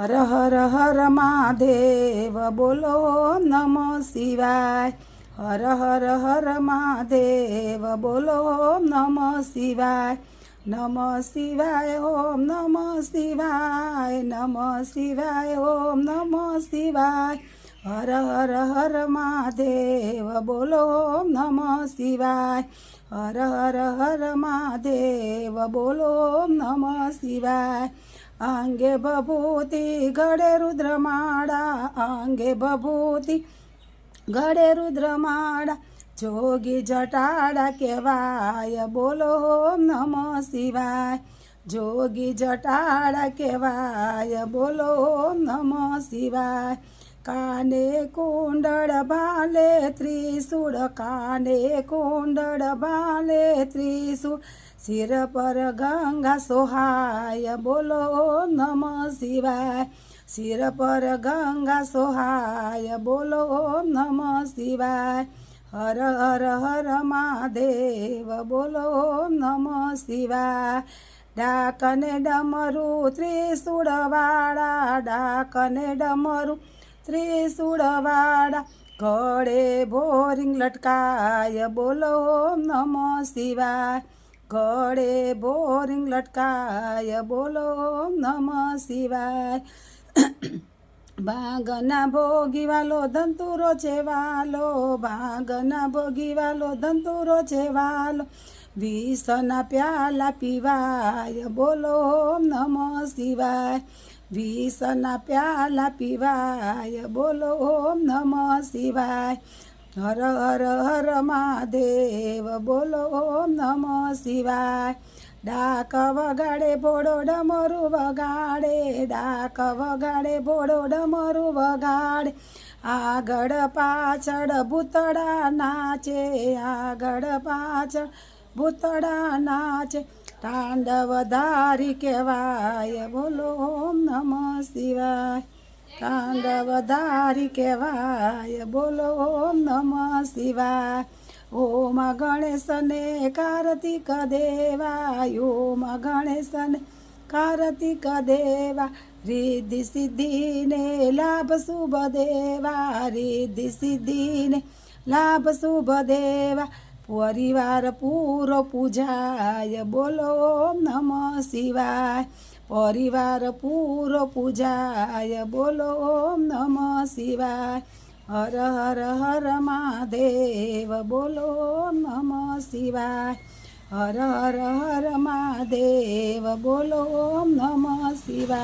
હર હર હર મહાદેવ બોલો નમ શિવાય. હર હર હર મહાદેવ બોલો નમ શિવાય. નમ શિવાય ઓમ નમ શિવાય. નમ શિવાય ઓમ નમ શિવાય. હર હર હર મહાદેવ, બોલો ઓમ નમ શિવાય. હર હર હર મહાદેવ, બોલો ઓમ નમ શિવાય. આંગે ભભૂતિ ગળે રુદ્રમાળા, આંગે ભભૂતિ ગળે રુદ્રમાળા. જોગી જટાડા કહેવાય, બોલો ઓમ નમ શિવાય. જોગી જટાડા કહેવાય, બોલો ઓમ નમ શિવાય. કાને કુંડળ બાલે ત્રિશૂળ, કાને કુંડળ બાલે ત્રિશૂળ. શિર પર ગંગા સોહાય, બોલો નમ શિવાય. શિર પર ગંગા સોહાય, બોલો ઓમ નમ શિવાય. હર હર હર મહાદેવ, બોલો ઓમ નમ શિવાય. ડાકને ડમરું ત્રિશૂળવાળા, ડાકને ડમરું ત્રિશૂળવાળા ઘડે બોરિંગ લટકાય, બોલો ઓમ નમો શિવાય. ઘડે બોરિંગ લટકાય, બોલો ઓમ નમ શિવાય. ભાગના ભોગી વાલો ધંતુરો છે વાલો ભાગના ભોગી વાલો ધંતુરો છે વાલો વિષના પ્યાલા પીવાય, બોલો ઓમ નમ શિવાય. વિષના પ્યાલા પીવાય, બોલો ઓમ નમ શિવાય. હર હર હર મહાદેવ, બોલો ઓમ નમ શિવાય. ડાક વગાડે ભોળો ડમરું વગાડે, ડાક વગાડે ભોળો ડમરું વગાડે. આગળ પાછળ ભૂતડા નાચે, આગળ પાછળ ભૂતડા નાચે. તાંડવ ધારી કહેવાય, બોલો ઓમ નમ શિવાય. તાંડવ ધારી કહેવાય, બોલો ઓમ નમ શિવાય. ઓમ ગણેશને કાર્તિક દેવાય, ઓમ ગણેશને કાર્તિક દેવા રિદ્ધિ સિદ્ધિને લાભ શુભ દેવા રિદ્ધિ સિદ્ધિને લાભ શુભ દેવા પરિવાર પૂરો પૂજાય, બોલો ઓમ નમ શિવાય. પરિવાર પૂરો પૂજાય, બોલો ઓમ નમ શિવાય. હર હર હર મહાદેવ, બોલો ઓમ નમ શિવાય. હર હર હર મહાદેવ, બોલો ઓમ નમ શિવાય.